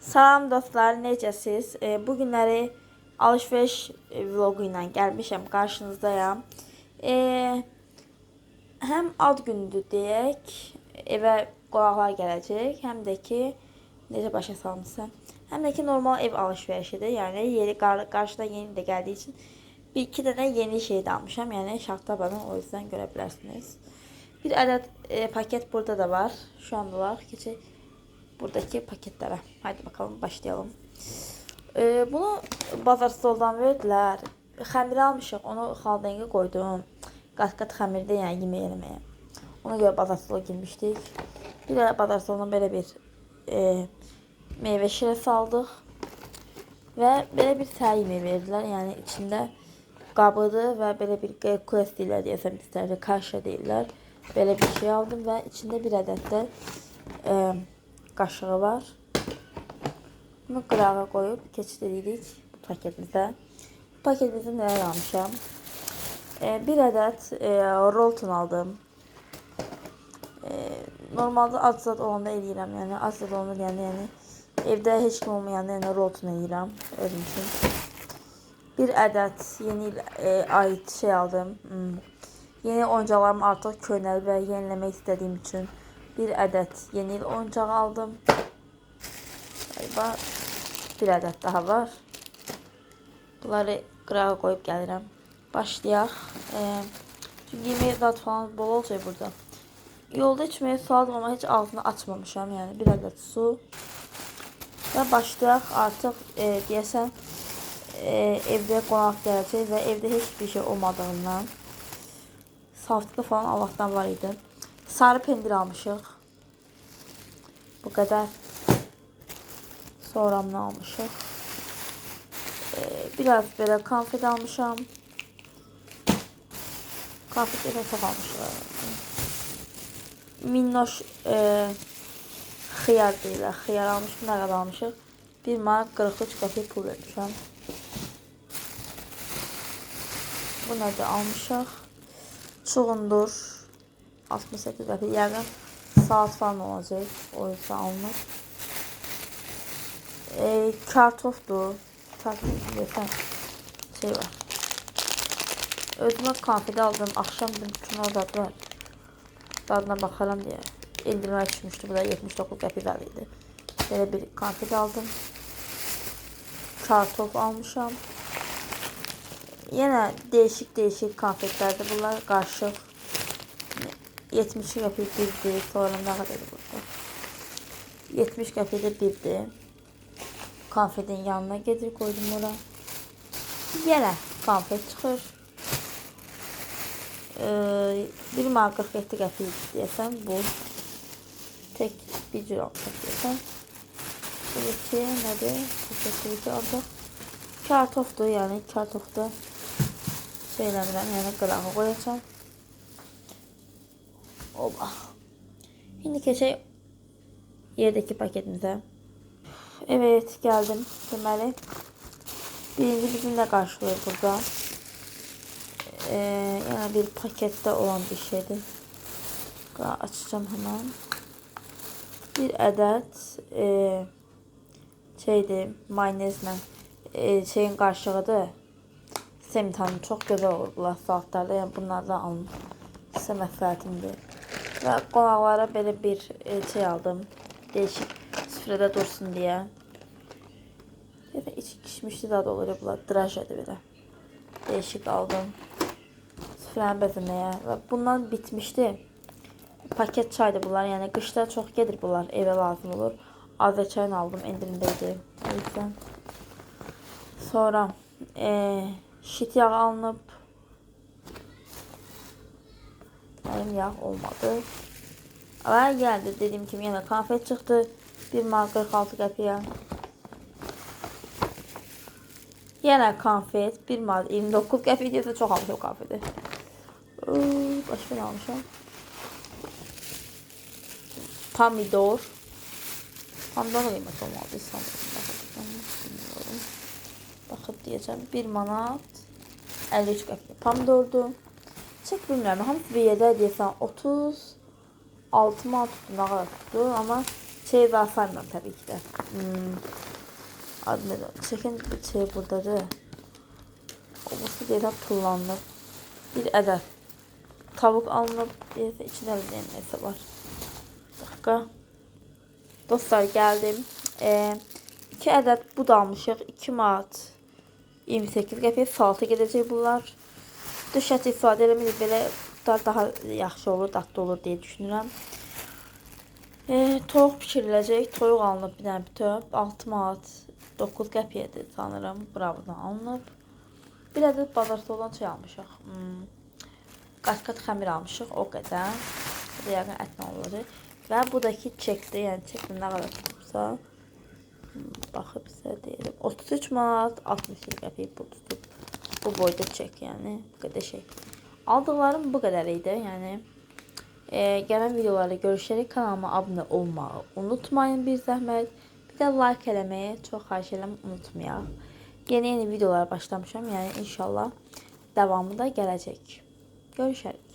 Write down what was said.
Salam dostlar, necəsiz? E, bu günləri alış-veriş e, vlogu ilə gəlmişəm, qarşınızdayam. E, həm ad gündür deyək, evə qonaqlar gələcək, həm də ki, necə başa salmışam, həm də ki, normal ev alış-verişidir. Yəni yeri qar qarşıda yeni də gəldiyi üçün bir iki dənə yeni şey də almışam. Yəni şaxtabanı o yüzden görə bilərsiniz. Bir ədəd e, paket burada da var. Şu andalar keçək buradaki paketlere. Haydi bakalım başlayalım. Ee, bunu bazar stoldan verdiler. Xəmiri almışıq. Onu xaldengə qoydum. Qat-qat xəmirdə yəni yemək eləməyə. Ona görə bazar stola girmişdik. Bir də bazar stoluna belə bir e, meyvə şirəsi aldıq. Və belə bir səhər yeməyi verdilər. Yəni içində qabıdır və belə bir kles deyirlər deyəsəm istərdi. Kaşa deyirlər. Belə bir şey aldım və içində bir ədəd də e, qaşığı var. Bunu qırağa qoyub keçid edirik bu paketimizə. Bu paketimizdə nələr almışam? E, bir ədəd e, Rolton aldım. E, normalde az zad olanda eləyirəm. Yəni az zad olanda yəni, yəni evdə heç kim olmayanda yəni Rolton eləyirəm özüm üçün. Bir ədəd yeni il e, ait şey aldım. Hmm. Yeni oyuncaqlarım artıq köhnəli və yeniləmək istədiyim üçün bir ədəd yeni il oyuncağı aldım. Galiba bir ədəd daha var. Bunları qırağa qoyub gəlirəm. Başlayaq. E, çünki yemək zat falan bol olacaq burada. Yolda içməyə su aldım amma heç altını açmamışam. Yəni bir ədəd su. Və başlayaq artıq e, deyəsən e, evdə qonaq gələcək və evdə heç bir şey olmadığından saftığı falan Allah'tan var idi. Sarı pendir almışıq. Bu kadar. Sonra ne almışıq? Ee, biraz böyle konfet almışam. Konfet de çok almışıq. Minnoş e, xiyar deyirlər. Xiyar almışım. Nə qədər almışıq? 1 manat 43 qəpik pul vermişəm. Bu nədir almışıq? Çuğundur. 68 qəpik. Yəqin saat falan olacak. O yüzden alınır. E, kartoftu. Kartof desem şey var. Özüme konfeti aldım. Akşam bütün orada var. Tadına bakalım diye. İndirime düşmüştü. Bu da 79 qəpik veriydi. Böyle bir konfet aldım. Kartof almışam. Yine değişik değişik konfetlerde bunlar karışık. 70 qəpik birdir. Sonra nə qədər burada? 70 qəpik də birdir. Konfetin yanına gedir koydum ora. Yenə konfet çıxır. Ee, 1 manat 47 qəpik deyəsən bu. Tek bir cür alacaq deyəsən. Bu iki nədir? İki aldıq. Kartofdur, yəni kartofda şey eləmirəm, yəni qırağa qoyacağam. Oba. Şimdi keçək yerdeki paketimize. Evet geldim. Deməli birinci bizimle qarşılıyor burada. Ee, yani bir pakette olan bir şeydir. Açacağım hemen. Bir adet e, şeydi mayonezle e, şeyin qarşılığıdır. Semitanın çok güzel olur bunlar saatlərdə. Yəni bunlardan alın. Sizə məsləhətimdir. Və qonaqlara belə bir e, şey aldım. Değişik süfrədə dursun deyə. Ya da içi kişmişli dadı olur bunlar. Drajadır belə. Değişik aldım. Süfrəni bəzəməyə. Və bundan bitmişdi. Paket çaydı bunlar. Yəni qışda çox gedir bunlar. Evə lazım olur. Azə çayını aldım. Endirimdeydi. O yüzden. Sonra e, şit yağı alınıb. Benim yağ olmadı. Ama geldi dediğim gibi yine konfet çıktı. Bir mal 46 qəpiyə. Yine konfet. Bir mal 29 qəpik deyəsə çox almışam konfeti. Iıı, Başka ne almışam? Pomidor. Pomidor da qiyməti olmalı. İstanbul'da. Baxıb deyəcəm. 1 manat 53 qəpik. Pomidordur. Çək bilmirəm. Hamısı bir yerdə deyəsən 30 6 manat tuttu, nə qədər tuttu, amma Şey daha saymıyorum tabii ki de. Hmm. Adı ne? Çekin şey buradadır. Olması deyirəm pullanıb. Bir ədəd tavuk alınıb. Deyirsə içində bir nəsə var. Dakika. Dostlar geldim. Ee, 2 ədəd bud almışıq. 2 manat 28 qəpiyə salata gedəcək bunlar. Düşət istifadə eləmirik. Belə budlar daha yaxşı olur, dadlı olur deyə düşünürəm. Ee, toyuq bişiriləcək. Toyuq alınıb bir dənə bütöv. 6 manat 9 qəpiyədir sanırım. Bravodan alınıb. Bir ədəd bazarda olan şey almışıq. Hmm. Qat-qat xəmir almışıq. O qədər. Bu da yəqin ətlə olacaq. Və bu da ki çekdir. Yəni çekdə nə qədər tutubsa. Hmm, Baxıb sizə deyirəm. 33 manat 68 qəpik bu tutub. Bu boyda çek yəni. Bu qədər şey. Aldıqlarım bu qədər idi. Yəni e, gələn videolarda görüşərək kanalıma abunə olmağı unutmayın bir zəhmət. Bir də like eləməyi çox xahiş edirəm unutmayaq. Yeni-yeni videolar başlamışam. Yəni inşallah davamı da gələcək. Görüşərik.